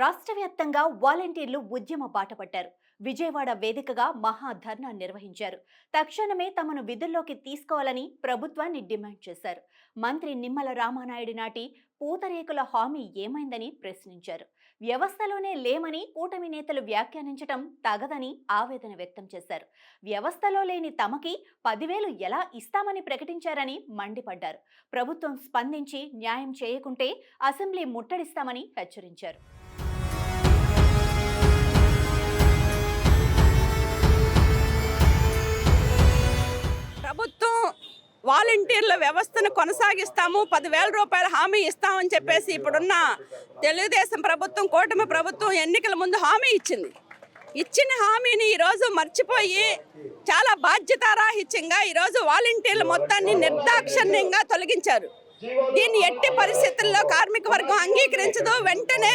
రాష్ట్ర వ్యాప్తంగా వాలంటీర్లు ఉద్యమ బాట పట్టారు. విజయవాడ వేదికగా మహా ధర్నా నిర్వహించారు. తక్షణమే తమను విధుల్లోకి తీసుకోవాలని ప్రభుత్వాన్ని డిమాండ్ చేశారు. మంత్రి నిమ్మల రామానాయుడు నాటి పూతరేకుల హామీ ఏమైందని ప్రశ్నించారు. వ్యవస్థలోనే లేమని కూటమి నేతలు వ్యాఖ్యానించటం తగదని ఆవేదన వ్యక్తం చేశారు. వ్యవస్థలో లేని తమకి పదివేలు ఎలా ఇస్తామని ప్రకటించారని మండిపడ్డారు. ప్రభుత్వం స్పందించి న్యాయం చేయకుంటే అసెంబ్లీ ముట్టడిస్తామని హెచ్చరించారు. ప్రభుత్వం వాలంటీర్ల వ్యవస్థను కొనసాగిస్తాము పదివేల రూపాయల హామీ ఇస్తామని చెప్పేసి ఇప్పుడున్న తెలుగుదేశం ప్రభుత్వం కూటమి ప్రభుత్వం ఎన్నికల ముందు హామీ ఇచ్చింది. ఇచ్చిన హామీని ఈరోజు మర్చిపోయి చాలా బాధ్యతారాహిత్యంగా ఈరోజు వాలంటీర్ల మొత్తాన్ని నిర్దాక్షిణ్యంగా తొలగించారు. దీన్ని ఎట్టి పరిస్థితుల్లో కార్మిక వర్గం అంగీకరించదు వెంటనే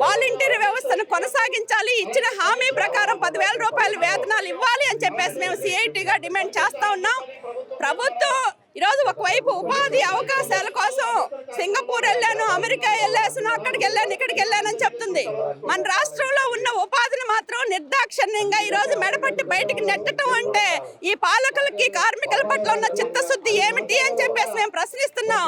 వాలంటీర్ వ్యవస్థను కొనసాగించాలి ఇచ్చిన హామీ ప్రకారం పదివేల రూపాయల వేతనాలు ఇవ్వాలి అని చెప్పేసి మేము సిఐటిగా డిమాండ్ చేస్తా ఉన్నాం. ప్రభుత్వం ఈరోజు ఒకవైపు ఉపాధి అవకాశాల కోసం సింగపూర్ వెళ్ళాను అమెరికా వెళ్ళేసాను అక్కడికి వెళ్ళాను ఇక్కడికి వెళ్ళానని చెప్తుంది. మన రాష్ట్రంలో ఉన్న ఉపాధిని మాత్రం నిర్దాక్షిణ్యంగా ఈరోజు మెడపట్టి బయటికి నెట్టడం అంటే ఈ పాలకులకి కార్మికుల పట్ల ఉన్న చిత్తశుద్ధి ఏమిటి అని చెప్పేసి మేము ప్రశ్నిస్తున్నాం.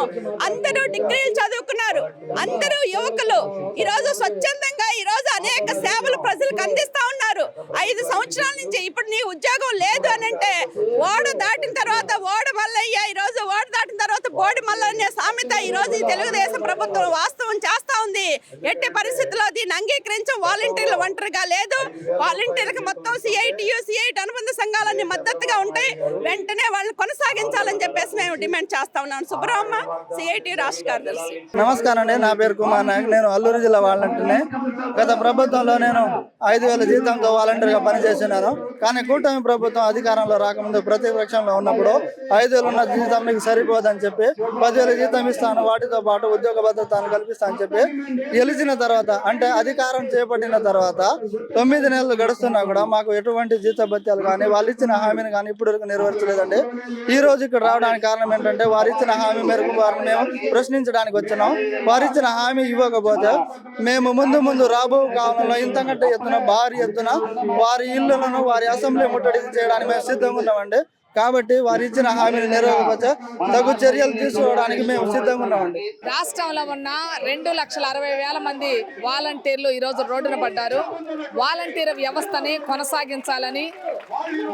అందరూ డిగ్రీలు చదువుకున్నారు. అందరూ యువకులు. ఈరోజు స్వచ్ఛందంగా ఈరోజు అనేక సేవలు ప్రజలకు అందిస్తా ఉన్నారు. ఐదు సంవత్సరాల నుంచి ఇప్పుడు నీ ఉద్యోగం లేదు అని అంటే ఓడ దాడి తర్వాత ఓడ మల్లయ్య ఈ రోజు ఓడ దాటిన తర్వాత బోడి మల్లయ్య సామెత ఈ రోజు తెలుగుదేశం ప్రభుత్వం వాస్తవం చేస్తా ఉంది. ఎట్టి పరిస్థితుల్లో దీన్ని అంగీకరించం. వాలంటీర్లు ఒంటరిగా లేదు. వాలంటీర్లకు మొత్తం సిఐటియు సిఐటి అనుబంధ సంఘాలన్నీ మద్దతుగా ఉంటాయి. వెంటనే వాళ్ళని కొనసాగించాలని చెప్పేసి మేము డిమాండ్ చేస్తా ఉన్నాం. సుబ్రహ్మ సిఐటి రాష్ట్ర కార్యదర్శి. నమస్కారం అండి. నా పేరు కుమార్ నాయక్. నేను అల్లూరు జిల్లా వాలంటీర్ని. గత ప్రభుత్వంలో నేను ఐదు వేల జీతంతో వాలంటీర్గా పనిచేసినాను కానీ కూటమి ప్రభుత్వం అధికారంలో రాకముందు ప్రతిపక్షంలో ఉన్నప్పుడు ఐదు వేలు ఉన్న జీతం మీకు సరిపోదని చెప్పి పదివేల జీతం ఇస్తాను. వాటితో పాటు ఉద్యోగ భద్రతను కల్పిస్తాను చెప్పి గెలిచిన తర్వాత అంటే అధికారం చేపట్టిన తర్వాత తొమ్మిది నెలలు గడుస్తున్నా కూడా మాకు ఎటువంటి జీతభత్యాలు కానీ వాళ్ళు ఇచ్చిన హామీని కానీ ఇప్పుడు వరకు నెరవేర్చలేదండి. ఈ రోజు ఇక్కడ రావడానికి కారణం ఏంటంటే వారు ఇచ్చిన హామీ మేరకు వారిని మేము ప్రశ్నించడానికి వచ్చినాం. వారు ఇచ్చిన హామీ ఇవ్వకపోతే మేము ముందు ముందు రాబో కాలంలో ఇంతకంటే ఎత్తున భారీ ఎత్తున వారి ఇళ్ళను వారి అసెంబ్లీ ముట్టడి చేయడానికి మేము సిద్ధంగా ఉన్నామండి. కాబట్టి వారు ఇచ్చిన హామీని నెరవేరకపోతే తగు చర్యలు తీసుకోవడానికి మేము సిద్ధంగా ఉన్నామండి రాష్ట్రంలో ఉన్న రెండు లక్షల అరవై వేల మంది వాలంటీర్లు ఈరోజు రోడ్డున పడ్డారు. వాలంటీర్ వ్యవస్థని కొనసాగించాలని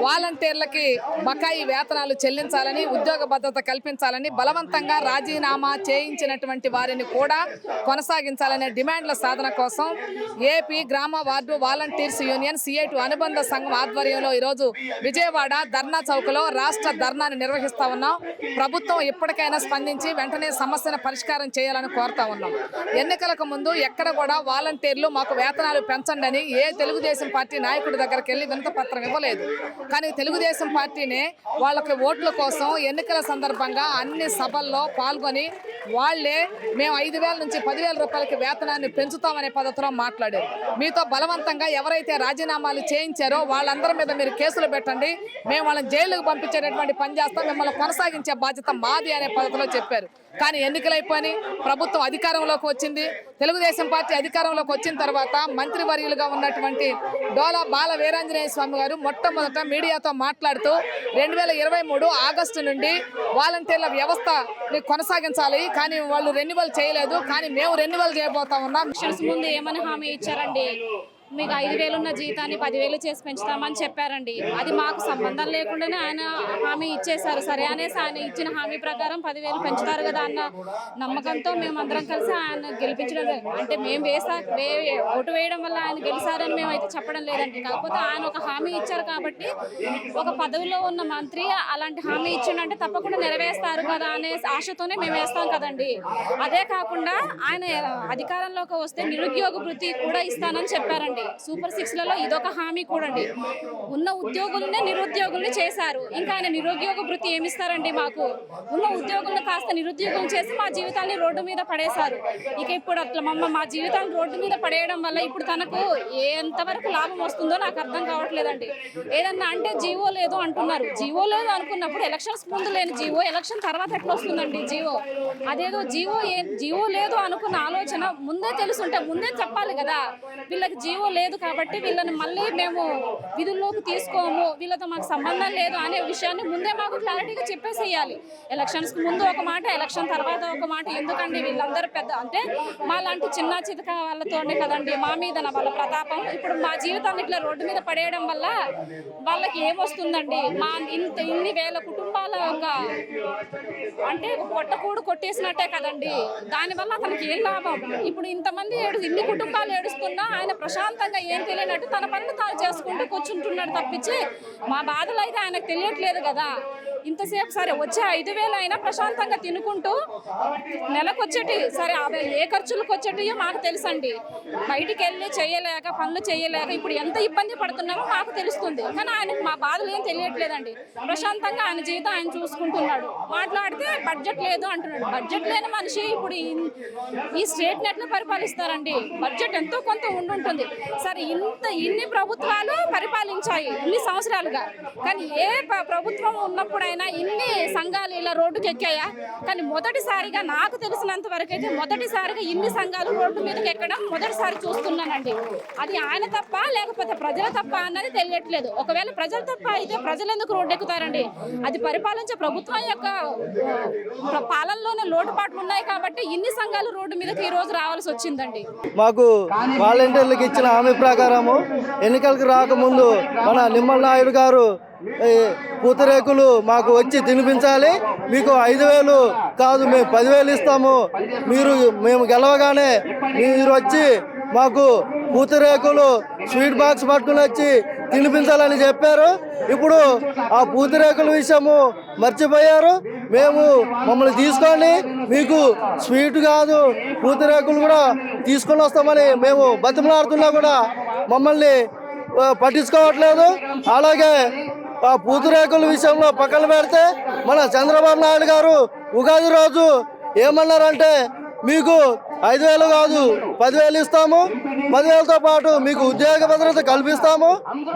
వాలంటీర్లకి బకాయి వేతనాలు చెల్లించాలని ఉద్యోగ భద్రత కల్పించాలని బలవంతంగా రాజీనామా చేయించినటువంటి వారిని కూడా కొనసాగించాలనే డిమాండ్ల సాధన కోసం ఏపీ గ్రామ వార్డు వాలంటీర్స్ యూనియన్ సిఐటు అనుబంధ సంఘం ఆధ్వర్యంలో ఈరోజు విజయవాడ ధర్నా చౌక్లో రాష్ట్ర ధర్నాను నిర్వహిస్తా ఉన్నాం. ప్రభుత్వం ఇప్పటికైనా స్పందించి వెంటనే సమస్యను పరిష్కారం చేయాలని కోరుతా ఉన్నాం. ఎన్నికలకు ముందు ఎక్కడ కూడా వాలంటీర్లు మాకు వేతనాలు పెంచండి అని ఏ తెలుగుదేశం పార్టీ నాయకుడి దగ్గరికి వెళ్ళి వినతపత్రం ఇవ్వలేదు. కానీ తెలుగుదేశం పార్టీనే వాళ్ళకి ఓట్ల కోసం ఎన్నికల సందర్భంగా అన్ని సభల్లో పాల్గొని వాళ్ళే మేము ఐదు వేల నుంచి పదివేల రూపాయలకి వేతనాన్ని పెంచుతామనే పద్ధతిలో మాట్లాడారు. మీతో బలవంతంగా ఎవరైతే రాజీనామాలు చేయించారో వాళ్ళందరి మీద మీరు కేసులు పెట్టండి. మేము వాళ్ళని జైలుకు పంపించేటటువంటి పని చేస్తాం. మిమ్మల్ని కొనసాగించే బాధ్యత మాది అనే పద్ధతిలో చెప్పారు. కానీ ఎన్నికలైపోయి ప్రభుత్వం అధికారంలోకి వచ్చింది. తెలుగుదేశం పార్టీ అధికారంలోకి వచ్చిన తర్వాత మంత్రివర్యులుగా ఉన్నటువంటి డోలా బాల వీరాంజనేయ స్వామి గారు మొట్టమొదట మీడియాతో మాట్లాడుతూ రెండు వేల ఇరవై మూడు ఆగస్టు నుండి వాలంటీర్ల వ్యవస్థని కొనసాగించాలి. కానీ వాళ్ళు రెన్యువల్ చేయలేదు. కానీ మేము రెన్యువల్ చేయబోతా ఉన్నాం. ముందు ఏమని హామీ ఇచ్చారండి? మీకు ఐదు వేలు ఉన్న జీతాన్ని పదివేలు చేసి పెంచుతామని చెప్పారండి. అది మాకు సంబంధం లేకుండానే ఆయన హామీ ఇచ్చేశారు. సరే అనేసి ఆయన ఇచ్చిన హామీ ప్రకారం పదివేలు పెంచుతారు కదా అన్న నమ్మకంతో మేము అందరం కలిసి ఆయన గెలిపించడం అంటే మేము వేసా ఓటు వేయడం వల్ల ఆయన గెలిచారని మేము అయితే చెప్పడం లేదండి. కాకపోతే ఆయన ఒక హామీ ఇచ్చారు కాబట్టి ఒక పదవిలో ఉన్న మంత్రి అలాంటి హామీ ఇచ్చిండంటే తప్పకుండా నెరవేరుస్తారు కదా అనే ఆశతోనే మేము వేస్తాం కదండి. అదే కాకుండా ఆయన అధికారంలోకి వస్తే నిరుద్యోగ వృత్తి కూడా ఇస్తానని చెప్పారండి. అండి సూపర్ సిక్స్లలో ఇదొక హామీ కూడా అండి ఉన్న ఉద్యోగులనే నిరుద్యోగుల్ని చేశారు. ఇంకా ఆయన నిరుద్యోగ వృత్తి ఏమిస్తారండి మాకు? ఉన్న ఉద్యోగులను కాస్త నిరుద్యోగం చేసి మా జీవితాన్ని రోడ్డు మీద పడేశారు. ఇక ఇప్పుడు అట్లా మమ్మ మా జీవితాన్ని రోడ్డు మీద పడేయడం వల్ల ఇప్పుడు తనకు ఎంతవరకు లాభం వస్తుందో నాకు అర్థం కావట్లేదండి. ఏదన్నా అంటే జీవో లేదు అంటున్నారు. జీవో లేదు అనుకున్నప్పుడు ఎలక్షన్స్ ముందు లేని జీవో ఎలక్షన్ తర్వాత ఎట్లా వస్తుందండి జీవో? అదేదో జీవో ఏ జీవో లేదు అనుకున్న ఆలోచన ముందే తెలుసుంటే ముందే చెప్పాలి కదా. వీళ్ళకి జీవో లేదు కాబట్టి వీళ్ళని మళ్ళీ మేము విధుల్లోకి తీసుకోము. వీళ్ళతో మాకు సంబంధం లేదు అనే విషయాన్ని ముందే మాకు క్లారిటీగా చెప్పేసేయాలి. ఎలక్షన్స్ ముందు ఒక మాట ఎలక్షన్ తర్వాత ఒక మాట ఎందుకండి వీళ్ళందరూ పెద్ద అంటే మా లాంటి చిన్న చితక వాళ్ళతోనే కదండి మా మీద వాళ్ళ ప్రతాపం. ఇప్పుడు మా జీవితాన్ని ఇట్లా రోడ్డు మీద పడేయడం వల్ల వాళ్ళకి ఏమొస్తుందండి? మా ఇంత ఇన్ని వేల కుటుంబాల ఒక అంటే కొట్టకూడు కొట్టేసినట్టే కదండి. దానివల్ల అతనికి ఏం లాభం? ఇప్పుడు ఇంతమంది ఏడు ఇన్ని కుటుంబాలు ఏడుస్తున్నా ఆయన సొంతంగా ఏం తెలియనట్టు తన పనులు తాను చేసుకుంటూ కూర్చుంటున్నాడు తప్పించి మా బాధలు అయితే ఆయనకు తెలియట్లేదు కదా. ఇంతసేపు సరే వచ్చే ఐదు వేలు అయినా ప్రశాంతంగా తినుకుంటూ నెలకు వచ్చేటి సరే అవి ఏ ఖర్చులకు వచ్చేటియో మాకు తెలుసండి. బయటికి వెళ్ళి చేయలేక పనులు చేయలేక ఇప్పుడు ఎంత ఇబ్బంది పడుతున్నామో మాకు తెలుస్తుంది. కానీ ఆయనకు మా బాధలు ఏం తెలియట్లేదండి. ప్రశాంతంగా ఆయన జీవితం ఆయన చూసుకుంటున్నాడు. మాట్లాడితే బడ్జెట్ లేదు అంటున్నాడు. బడ్జెట్ లేని మనిషి ఇప్పుడు ఈ- స్టేట్ నెట్లు పరిపాలిస్తారండి. బడ్జెట్ ఎంతో కొంత ఉండుంటుంది. సరే ఇంత ఇన్ని ప్రభుత్వాలు పరిపాలించాయి ఇన్ని సంవత్సరాలుగా. కానీ ఏ ప్రభుత్వం ఉన్నప్పుడు ఉన్నప్పుడైనా ఇన్ని సంఘాలు ఇలా రోడ్డుకి ఎక్కాయా కానీ మొదటిసారిగా నాకు తెలిసినంత వరకు అయితే మొదటిసారిగా ఇన్ని సంఘాలు రోడ్డు మీదకి ఎక్కడం మొదటిసారి చూస్తున్నానండి. అది ఆయన తప్ప లేకపోతే ప్రజల తప్ప అన్నది తెలియట్లేదు. ఒకవేళ ప్రజల తప్ప అయితే ప్రజలు ఎందుకు రోడ్డు ఎక్కుతారండి అది పరిపాలించే ప్రభుత్వం యొక్క పాలనలోనే లోటుపాట్లు ఉన్నాయి కాబట్టి ఇన్ని సంఘాలు రోడ్డు మీదకి ఈ రోజు రావాల్సి వచ్చిందండి. మాకు వాలంటీర్లకు ఇచ్చిన హామీ ప్రకారము ఎన్నికలకు రాకముందు మన నిమ్మల నాయుడు గారు పూతరేకులు మాకు వచ్చి తినిపించాలి. మీకు ఐదు వేలు కాదు మేము పదివేలు ఇస్తాము. మీరు మేము గెలవగానే మీరు వచ్చి మాకు పూతరేకులు స్వీట్ బాక్స్ పట్టుకుని వచ్చి తినిపించాలని చెప్పారు. ఇప్పుడు ఆ పూతరేకుల విషయము మర్చిపోయారు. మేము మమ్మల్ని తీసుకొని మీకు స్వీట్ కాదు పూతరేకులు కూడా తీసుకొని వస్తామని మేము బతిమలాడుతున్నా కూడా మమ్మల్ని పట్టించుకోవట్లేదు. అలాగే ఆ పూతురేకుల విషయంలో పక్కన పెడితే మన చంద్రబాబు నాయుడు గారు ఉగాది రోజు ఏమన్నారంటే మీకు ఐదు వేలు కాదు పదివేలు ఇస్తాము. పదివేలతో పాటు మీకు ఉద్యోగ భద్రత కల్పిస్తాము.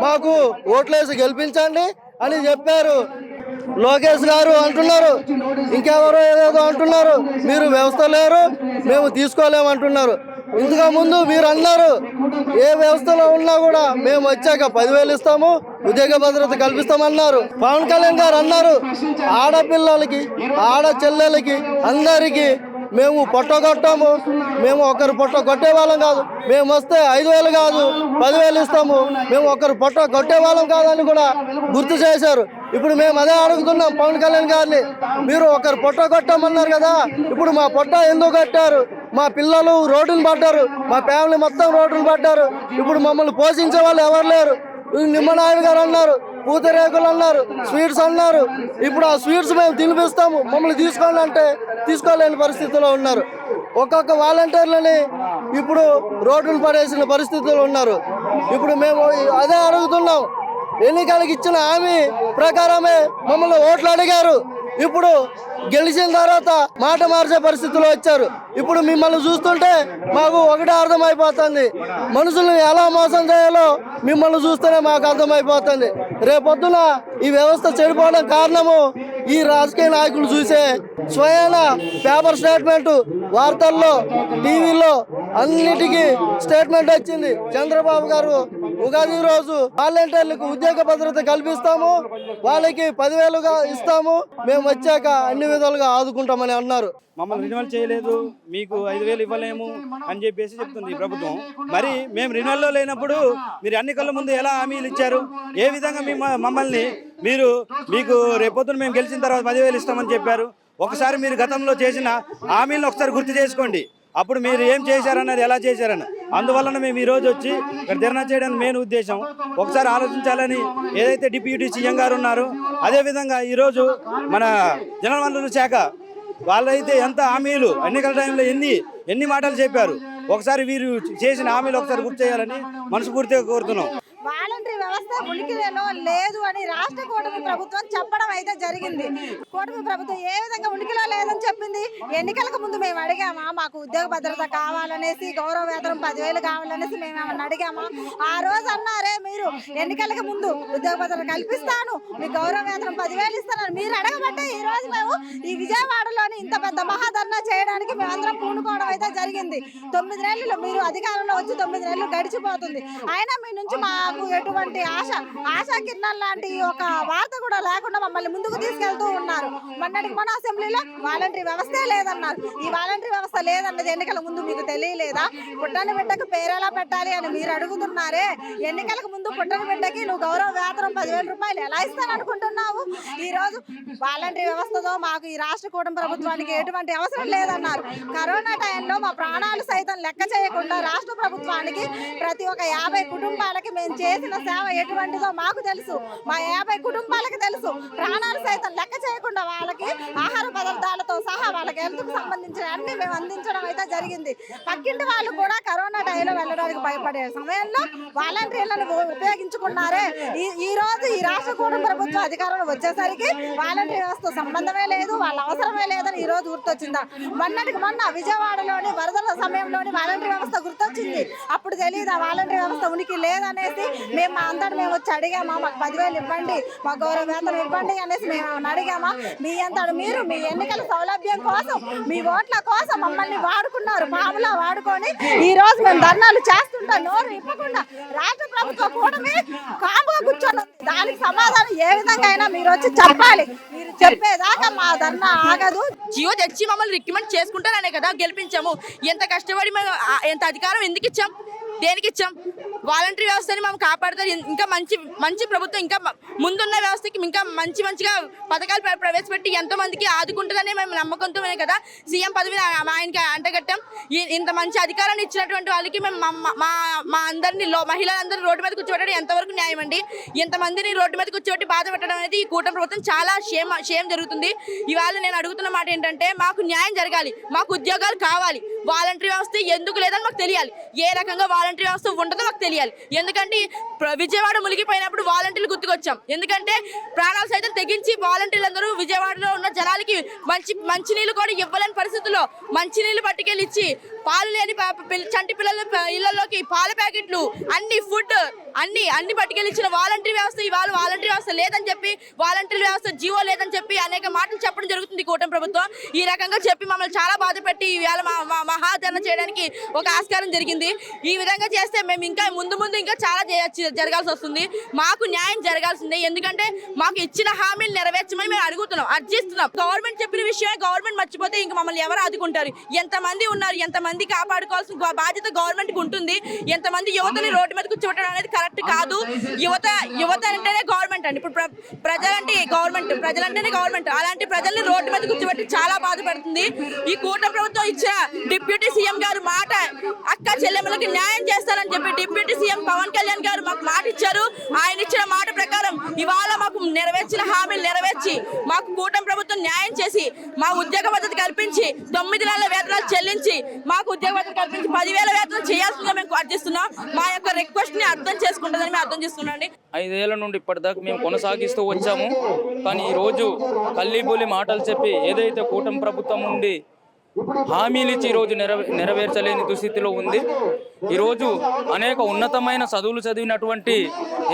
మాకు ఓట్లేసి గెలిపించండి అని చెప్పారు. లోకేష్ గారు అంటున్నారు. ఇంకెవరో ఏదేదో అంటున్నారు. మీరు వ్యవస్థ లేరు. మేము తీసుకోలేము అంటున్నారు ఇంతకు ముందు మీరు అన్నారు ఏ వ్యవస్థలో ఉన్నా కూడా మేము వచ్చాక పదివేలు ఇస్తాము ఉద్యోగ భద్రత కల్పిస్తామన్నారు. పవన్ కళ్యాణ్ గారు అన్నారు ఆడపిల్లలకి ఆడ చెల్లెలకి అందరికీ మేము పొట్ట కొట్టాము. మేము ఒకరు పొట్ట కొట్టే వాళ్ళం కాదు. మేము వస్తే ఐదు వేలు కాదు పదివేలు ఇస్తాము. మేము ఒకరు పొట్ట కొట్టే వాళ్ళం కాదని కూడా గుర్తు చేశారు. ఇప్పుడు మేము అదే అడుగుతున్నాం పవన్ కళ్యాణ్ గారిని. మీరు ఒకరు పొట్ట కొట్టమన్నారు కదా. ఇప్పుడు మా పొట్ట ఎందుకు కట్టారు? మా పిల్లలు రోడ్డును పడ్డారు. మా ఫ్యామిలీ మొత్తం రోడ్డును పడ్డారు. ఇప్పుడు మమ్మల్ని పోషించే వాళ్ళు ఎవరు లేరు? నిమ్మనాయుడు గారు అన్నారు పూతరేకులు అన్నారు స్వీట్స్ అన్నారు. ఇప్పుడు ఆ స్వీట్స్ మేము తినిపిస్తాము. మమ్మల్ని తీసుకోండి అంటే తీసుకోలేని పరిస్థితిలో ఉన్నారు. ఒక్కొక్క వాలంటీర్లని ఇప్పుడు రోడ్డును పడేసిన పరిస్థితులు ఉన్నారు. ఇప్పుడు మేము అదే అడుగుతున్నాం. ఎన్నికలకు ఇచ్చిన హామీ ప్రకారమే మమ్మల్ని ఓట్లు అడిగారు. ఇప్పుడు గెలిచిన తర్వాత మాట మార్చే పరిస్థితిలో వచ్చారు. ఇప్పుడు మిమ్మల్ని చూస్తుంటే మాకు ఒకటే అర్థమైపోతుంది. మనుషుల్ని ఎలా మోసం చేయాలో మిమ్మల్ని చూస్తేనే మాకు అర్థమైపోతుంది. రేపొద్దున ఈ వ్యవస్థ చెడిపోవడం కారణము ఈ రాజకీయ నాయకులు చూసే స్వయాన పేపర్ స్టేట్మెంట్ వార్తల్లో టీవీలో అన్నిటికీ స్టేట్మెంట్ వచ్చింది. చంద్రబాబు గారు ఉగాది రోజు వాలంటీర్లకు ఉద్యోగ భద్రత కల్పిస్తాము. వాళ్ళకి పదివేలుగా ఇస్తాము. మేము వచ్చాక అన్ని విధాలుగా ఆదుకుంటామని అన్నారు. మమ్మల్ని రినివల్ చేయలేదు. మీకు ఐదు వేలు ఇవ్వలేము అని చెప్పేసి చెప్తుంది ఈ ప్రభుత్వం. మరి మేము రినివల్లో లేనప్పుడు మీరు ఎన్నికల ముందు ఎలా హామీలు ఇచ్చారు? ఏ విధంగా మీ మమ్మల్ని మీరు మీకు రేపొద్దున మేము గెలిచిన తర్వాత పదివేలు ఇస్తామని చెప్పారు? ఒకసారి మీరు గతంలో చేసిన హామీలను ఒకసారి గుర్తు చేసుకోండి. అప్పుడు మీరు ఏం చేశారన్నది ఎలా చేశారన్నది. అందువలన మేము ఈ రోజు వచ్చి ఇక్కడ ధర్నా చేయడానికి మెయిన్ ఉద్దేశం ఒకసారి ఆలోచించాలని ఏదైతే డిప్యూటీ సీఎం గారు ఉన్నారో అదేవిధంగా ఈరోజు మన జనవనరుల శాఖ వాళ్ళైతే ఎంత హామీలు ఎన్నికల టైంలో ఎన్ని ఎన్ని మాటలు చెప్పారు ఒకసారి వీరు చేసిన హామీలు ఒకసారి గుర్తు చేయాలని మనస్ఫూర్తిగా కోరుతున్నాం. వ్యవస్థ ఉనికిలో లేదు అని రాష్ట్ర కూటమి ప్రభుత్వం చెప్పడం అయితే జరిగింది. కూటమి ప్రభుత్వం ఏ విధంగా ఉనికిలో లేదని చెప్పింది? ఎన్నికలకు ముందు మేము అడిగామా? మాకు ఉద్యోగ భద్రత కావాలనేసి గౌరవ వేతనం పదివేలు కావాలనేసి మేము ఏమన్నా అడిగామా? ఆ రోజు అన్నారే మీరు ఎన్నికలకు ముందు ఉద్యోగ భద్రత కల్పిస్తాను మీ గౌరవ వేతనం పదివేలు ఇస్తానని మీరు అడగబట్టే ఈ రోజు మేము ఈ విజయవాడలోని ఇంత పెద్ద మహాధర్నా చేయడానికి మేమందరం పూనుకోవడం అయితే జరిగింది. తొమ్మిది నెలలు మీరు అధికారంలో వచ్చి తొమ్మిది నెలలు గడిచిపోతుంది. అయినా మీ నుంచి మాకు ఎటువంటి ఆశ ఆశా కిరణాలు లాంటి ఒక వార్త కూడా లేకుండా మమ్మల్ని ముందుకు తీసుకెళ్తూ ఉన్నారు. మొన్నటికి మన అసెంబ్లీలో వాలంటరీ వ్యవస్థే లేదన్నారు. ఈ వాలంటరీ వ్యవస్థ లేదన్నది ఎన్నికల ముందు మీకు తెలియలేదా? పుట్టని బిడ్డకు పేరెలా పెట్టాలి అని మీరు అడుగుతున్నారే? ఎన్నికలకు ముందు పుట్టని బిడ్డకి నువ్వు గౌరవ పదివేల రూపాయలు ఎలా ఇస్తాను అనుకుంటున్నావు? ఈ రోజు వాలంటరీ వ్యవస్థతో మాకు ఈ రాష్ట్ర కూటమి ప్రభుత్వానికి ఎటువంటి అవసరం లేదన్నారు. కరోనా టైంలో మా ప్రాణాలు సైతం లెక్క చేయకుండా రాష్ట్ర ప్రభుత్వానికి ప్రతి ఒక్క యాభై కుటుంబాలకి మేము చేసిన సేవ ఎటువంటిదో మాకు తెలుసు. మా యాభై కుటుంబాలకు తెలుసు. ప్రాణాలు సైతం లెక్క చేయకుండా వాళ్ళకి ఆహార పదార్థాలతో సహా వాళ్ళకి హెల్త్కి సంబంధించిన అన్ని మేము అందించడం అయితే జరిగింది. పక్కింటి వాళ్ళు కూడా కరోనా టైంలో వెళ్ళడానికి భయపడే సమయంలో వాలంటీర్లను ఉపయోగించుకున్నారే. ఈ ఈ రోజు ఈ రాష్ట్ర కూటమి ప్రభుత్వం అధికారంలో వచ్చేసరికి వాలంటీర్ వ్యవస్థ సంబంధమే లేదు వాళ్ళ అవసరమే లేదని ఈ రోజు గుర్తొచ్చిందా? మొన్నటికి మొన్న విజయవాడలోని వరదల సమయంలోని వాలంటీర్ వ్యవస్థ గుర్తొచ్చింది. అప్పుడు తెలియదు ఆ వాలంటీర్ వ్యవస్థ ఉనికి లేదనేసి మేము మా అంతటి మేము వచ్చి అడిగామా మాకు పదివేలు ఇవ్వండి మా గౌరవ వేతనం ఇవ్వండి అనేసి మేము అడిగామా? మీ అంతటి మీరు మీ ఎన్నికల సౌలభ్యం కోసం మీ ఓట్ల కోసం మమ్మల్ని వాడుకున్నారు మామూలుగా వాడుకొని ఈ రోజు మేము ధర్నాలు చేస్తుంటాం నోరు ఇవ్వకుండా రాష్ట్ర ప్రభుత్వం కూటమి కాంబో కూర్చొని దానికి సమాధానం ఏ విధంగా అయినా మీరు వచ్చి చెప్పాలి. మీరు చెప్పేదాకా మా ధర్నా ఆగదు. జియో తెచ్చి మమ్మల్ని రికమెండ్ చేసుకుంటారనే కదా గెలిపించాము. ఎంత కష్టపడి మేము ఎంత అధికారం ఎందుకు ఇచ్చాం దేనికి ఇచ్చాం వాలంటరీ వ్యవస్థని మనం కాపాడుతారు. ఇంకా మంచి మంచి ప్రభుత్వం ఇంకా ముందున్న వ్యవస్థకి ఇంకా మంచి మంచిగా పథకాలు ప్రవేశపెట్టి ఎంతో మందికి మేము నమ్మకంతోనే కదా సీఎం పదవిని మా ఆయనకి అంటగట్టాం. ఇంత మంచి అధికారాన్ని ఇచ్చినటువంటి వాళ్ళకి మేము మా- మా- మా అందరినీ లో మహిళలందరూ రోడ్డు మీద కూర్చోబెట్టడం ఎంతవరకు న్యాయం అండి? ఇంతమందిని రోడ్డు మీద కూర్చోబెట్టి బాధ పెట్టడం అనేది ఈ కూటమి ప్రభుత్వం చాలా క్షేమ క్షేమ జరుగుతుంది. ఇవాళ నేను అడుగుతున్న మాట ఏంటంటే మాకు న్యాయం జరగాలి మాకు ఉద్యోగాలు కావాలి. వాలంటరీ వ్యవస్థ ఎందుకు లేదని మాకు తెలియాలి. ఏ రకంగా వాలంటరీ వ్యవస్థ ఉంటుందో మాకు తెలియాలి. ఎందుకంటే విజయవాడ మునిగిపోయినప్పుడు వాలంటీర్లు గుర్తుకొచ్చాం. ఎందుకంటే ప్రాణాలు సైతం తెగించి వాలంటీర్లు అందరూ విజయవాడలో ఉన్న జనాలకి మంచి మంచినీళ్ళు కూడా ఇవ్వలేని పరిస్థితుల్లో మంచినీళ్ళు పట్టుకెళ్ళి ఇచ్చి పాలు లేని చంటి పిల్లల ఇళ్ళలోకి పాల ప్యాకెట్లు అన్ని ఫుడ్ అన్ని అన్ని పట్టుకెళ్ళిచ్చిన వాలంటీర్ వ్యవస్థ ఇవాళ వాలంటీర్ వ్యవస్థ లేదని చెప్పి వాలంటీర్ వ్యవస్థ జీవో లేదని చెప్పి అనేక మాటలు చెప్పడం జరుగుతుంది కూటమి ప్రభుత్వం. ఈ రకంగా చెప్పి మమ్మల్ని చాలా బాధ పెట్టి ఇవాళ మహాధరణ చేయడానికి ఒక ఆస్కారం జరిగింది. ఈ విధంగా చేస్తే మేము ఇంకా ముందు ముందు ఇంకా చాలా జరగాల్సి వస్తుంది. మాకు న్యాయం జరగాల్సిందే. ఎందుకంటే మాకు ఇచ్చిన హామీలు నెరవేర్చమని మేము అడుగుతున్నాం అర్జిస్తున్నాం. గవర్నమెంట్ చెప్పిన విషయమే గవర్నమెంట్ మర్చిపోతే ఇంకా మమ్మల్ని ఎవరు ఆదుకుంటారు? ఎంతమంది ఉన్నారు? ఎంతమంది కాపాడుకోవాల్సిన బాధ్యత గవర్నమెంట్ ఉంటుంది. ఎంతమంది యువతని రోడ్డు మీద కూర్చోబెట్టడం అనేది కరెక్ట్ కాదు. యువత యువత అంటేనే గవర్నమెంట్ అండి. ఇప్పుడు ప్ర- ప్రజలంటే గవర్నమెంట్ ప్రజలంటేనే గవర్నమెంట్ అలాంటి ప్రజల్ని రోడ్డు మీద కూర్చోబెట్టి చాలా బాధపడుతుంది. ఈ కూటమి ప్రభుత్వం ఇచ్చిన డిప్యూటీ సీఎం గారు మాట అక్క చెల్లెమ్మలకి న్యాయం చేస్తారని చెప్పి డిప్యూటీ సీఎం పవన్ కళ్యాణ్ గారు మాకు మాట ఇచ్చారు. ఆయన ఇచ్చిన మాట ప్రకారం ఇవాళ మాకు నెరవేర్చిన హామీలు నెరవేర్చి మాకు కూటమి ప్రభుత్వం న్యాయం చేసి మా ఉద్యోగ భద్రత కల్పించి తొమ్మిది నెలల వేతనాలు చెల్లించి మాకు ఉద్యోగ భద్రత కల్పించి పదివేల వేతనం చేయాల్సిందిగా మేము అర్థిస్తున్నాం. మా యొక్క రిక్వెస్ట్ని అర్థం చేసుకుంటుందని మేము అర్థం చేస్తున్నాండి ఐదేళ్ళ నుండి ఇప్పటిదాకా మేము కొనసాగిస్తూ వచ్చాము. కానీ ఈరోజు కల్లీబోలి మాటలు చెప్పి ఏదైతే కూటమి ప్రభుత్వం ఉండి హామీలు ఇచ్చి ఈరోజు నెరవే నెరవేర్చలేని దుస్థితిలో ఉంది. ఈరోజు అనేక ఉన్నతమైన చదువులు చదివినటువంటి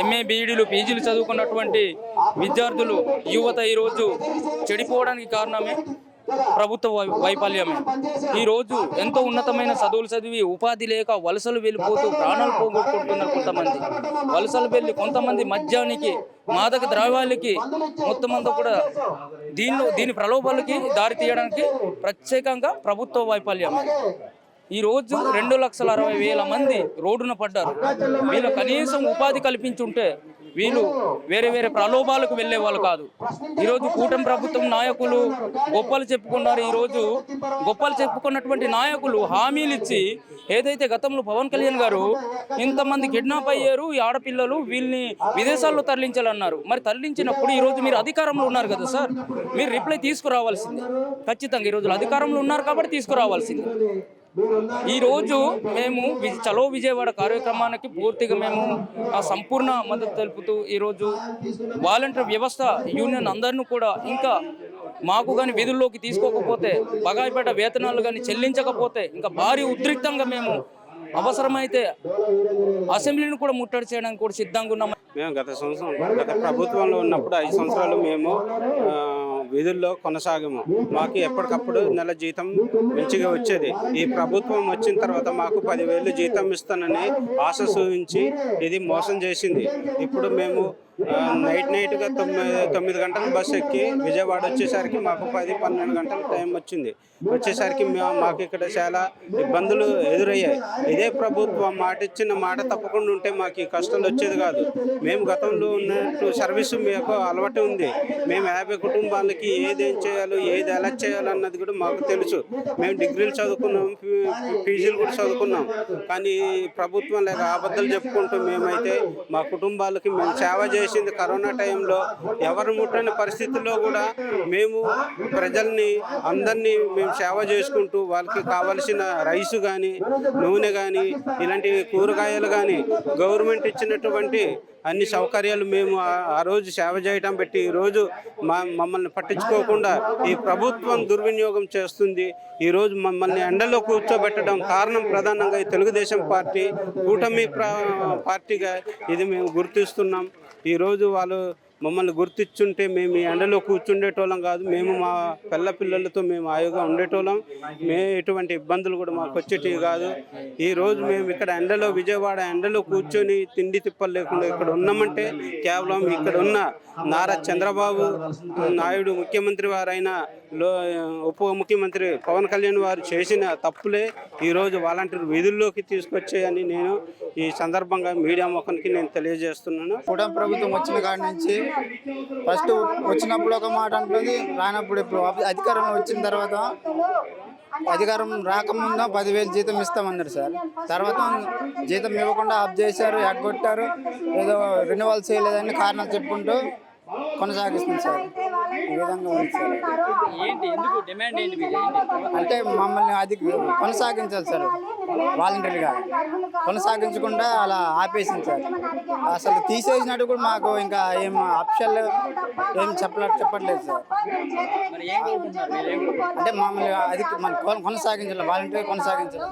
ఎంఏ బీఈడీలు పీజీలు చదువుకున్నటువంటి విద్యార్థులు యువత ఈరోజు చెడిపోవడానికి కారణమే. ప్రభుత్వ వైఫల్యమే. ఈరోజు ఎంతో ఉన్నతమైన చదువులు చదివి ఉపాధి లేక వలసలు వెళ్ళిపోతూ ప్రాణాలు పోగొట్టుకుంటున్నారు కొంతమంది. వలసలు వెళ్ళి కొంతమంది మద్యానికి మాదక ద్రవ్యాలకి మొత్తం అంతా కూడా దీనిలో దీని ప్రలోభాలకి దారి తీయడానికి ప్రత్యేకంగా ప్రభుత్వ వైఫల్యం ఈ రోజు రెండు లక్షల అరవై వేల మంది రోడ్డున పడ్డారు. వీళ్ళు కనీసం ఉపాధి కల్పించుంటే వీళ్ళు వేరే వేరే ప్రలోభాలకు వెళ్ళే వాళ్ళు కాదు. ఈరోజు కూటమి ప్రభుత్వం నాయకులు గొప్పలు చెప్పుకున్నారు ఈరోజు. గొప్పలు చెప్పుకున్నటువంటి నాయకులు హామీలు ఇచ్చి ఏదైతే గతంలో పవన్ కళ్యాణ్ గారు ఇంతమంది కిడ్నాప్ అయ్యారు ఈ ఆడపిల్లలు వీళ్ళని విదేశాల్లో తరలించాలన్నారు. మరి తరలించినప్పుడు ఈ రోజు మీరు అధికారంలో ఉన్నారు కదా సార్? మీరు రిప్లై తీసుకురావాల్సిందే. ఖచ్చితంగా ఈ రోజు అధికారంలో ఉన్నారు కాబట్టి తీసుకురావాల్సిందే. ఈ రోజు మేము చలో విజయవాడ కార్యక్రమానికి పూర్తిగా మేము ఆ సంపూర్ణ మద్దతు తెలుపుతూ ఈరోజు వాలంటీర్ వ్యవస్థ యూనియన్ అందరిని కూడా ఇంకా మాకు కానీ విధుల్లోకి తీసుకోకపోతే బగాయిపేట వేతనాలు కానీ చెల్లించకపోతే ఇంకా భారీ ఉద్రిక్తంగా మేము అవసరమైతే అసెంబ్లీని కూడా ముట్టడి చేయడానికి కూడా సిద్ధంగా ఉన్నాం. మేము గత సంవత్సరం గత ప్రభుత్వంలో ఉన్నప్పుడు ఐదు సంవత్సరాలు మేము విధుల్లో కొనసాగాము. మాకు ఎప్పటికప్పుడు నెల జీతం మంచిగా వచ్చేది. ఈ ప్రభుత్వం వచ్చిన తర్వాత మాకు పదివేలు జీతం ఇస్తానని ఆశ చూపించి ఇది మోసం చేసింది. ఇప్పుడు మేము నైట్ నైట్గా తొమ్మిది తొమ్మిది గంటల బస్సు ఎక్కి విజయవాడ వచ్చేసరికి మాకు పది పన్నెండు గంటల టైం వచ్చింది. వచ్చేసరికి మేము మాకు ఇక్కడ చాలా ఇబ్బందులు ఎదురయ్యాయి. ఇదే ప్రభుత్వం మాట ఇచ్చిన మాట తప్పకుండా ఉంటే మాకు ఈ కష్టాలు వచ్చేది కాదు. మేము గతంలో ఉన్నట్టు సర్వీసు మీకు అలవాటు ఉంది. మేము యాభై కుటుంబాలకి ఏది ఏం చేయాలో ఏది ఎలా చేయాలో అన్నది కూడా మాకు తెలుసు. మేము డిగ్రీలు చదువుకున్నాం పీజీలు కూడా చదువుకున్నాం. కానీ ప్రభుత్వం లేక అబద్ధాలు చెప్పుకుంటూ మేమైతే మా కుటుంబాలకి మేము సేవ చేసింది కరోనా టైంలో. ఎవరు ముట్టని పరిస్థితుల్లో కూడా మేము ప్రజల్ని అందరినీ మేము సేవ చేసుకుంటూ వాళ్ళకి కావలసిన రైసు కానీ నూనె కానీ ఇలాంటి కూరగాయలు కానీ గవర్నమెంట్ ఇచ్చినటువంటి అన్ని సౌకర్యాలు మేము ఆ- రోజు సేవ చేయటం పెట్టి ఈ రోజు మా మమ్మల్ని పట్టించుకోకుండా ఈ ప్రభుత్వం దుర్వినియోగం చేస్తుంది. ఈరోజు మమ్మల్ని ఎండలో కూర్చోబెట్టడం కారణం ప్రధానంగా ఈ తెలుగుదేశం పార్టీ కూటమి పార్టీగా ఇది మేము గుర్తిస్తున్నాం. ఈరోజు వాళ్ళు మమ్మల్ని గుర్తించుంటే మేము ఈ ఎండలో కూర్చుండేటోళ్ళం కాదు మేము మా పిల్ల పిల్లలతో మేము హాయిగా ఉండేటోళ్ళం. మే ఎటువంటి ఇబ్బందులు కూడా మాకు వచ్చేటివి కాదు. ఈరోజు మేము ఇక్కడ ఎండలో విజయవాడ ఎండలో కూర్చొని తిండి తిప్పలు లేకుండా ఇక్కడ ఉన్నామంటే కేవలం ఇక్కడ ఉన్న నారా చంద్రబాబు నాయుడు ముఖ్యమంత్రి వారైన లో ఉప ముఖ్యమంత్రి పవన్ కళ్యాణ్ వారు చేసిన తప్పులే ఈరోజు వాలంటీర్ విధుల్లోకి తీసుకొచ్చాయని నేను ఈ సందర్భంగా మీడియా ముఖానికి నేను తెలియజేస్తున్నాను. కూడా ప్రభుత్వం వచ్చిన కాడి నుంచి ఫస్ట్ వచ్చినప్పుడు ఒక మాట అంటుంది రానప్పుడు ఇప్పుడు అధికారం అధికారంలో వచ్చిన తర్వాత అధికారం రాకముందు పదివేలు జీతం ఇస్తామన్నారు సార్. తర్వాత జీతం ఇవ్వకుండా ఆఫ్ చేశారు ఎగ్గొట్టారు ఏదో రెన్యువల్ చేయలేదని కారణాలు చెప్పుకుంటూ కొనసాగిస్తుంది సార్. ఈ విధంగా ఉంది సార్. ఏంటి? ఎందుకు డిమాండ్ ఏంటి అంటే మమ్మల్ని అది కొనసాగించాలి సార్. వాలంటీర్గా కొనసాగించకుండా అలా ఆపేసింది సార్. అసలు తీసేసినట్టు కూడా మాకు ఇంకా ఏం ఆప్షన్ ఏం చెప్పలే చెప్పట్లేదు సార్. అంటే మమ్మల్ని అది మన కొనసాగించాలి. వాలంటీర్ కొనసాగించాలి.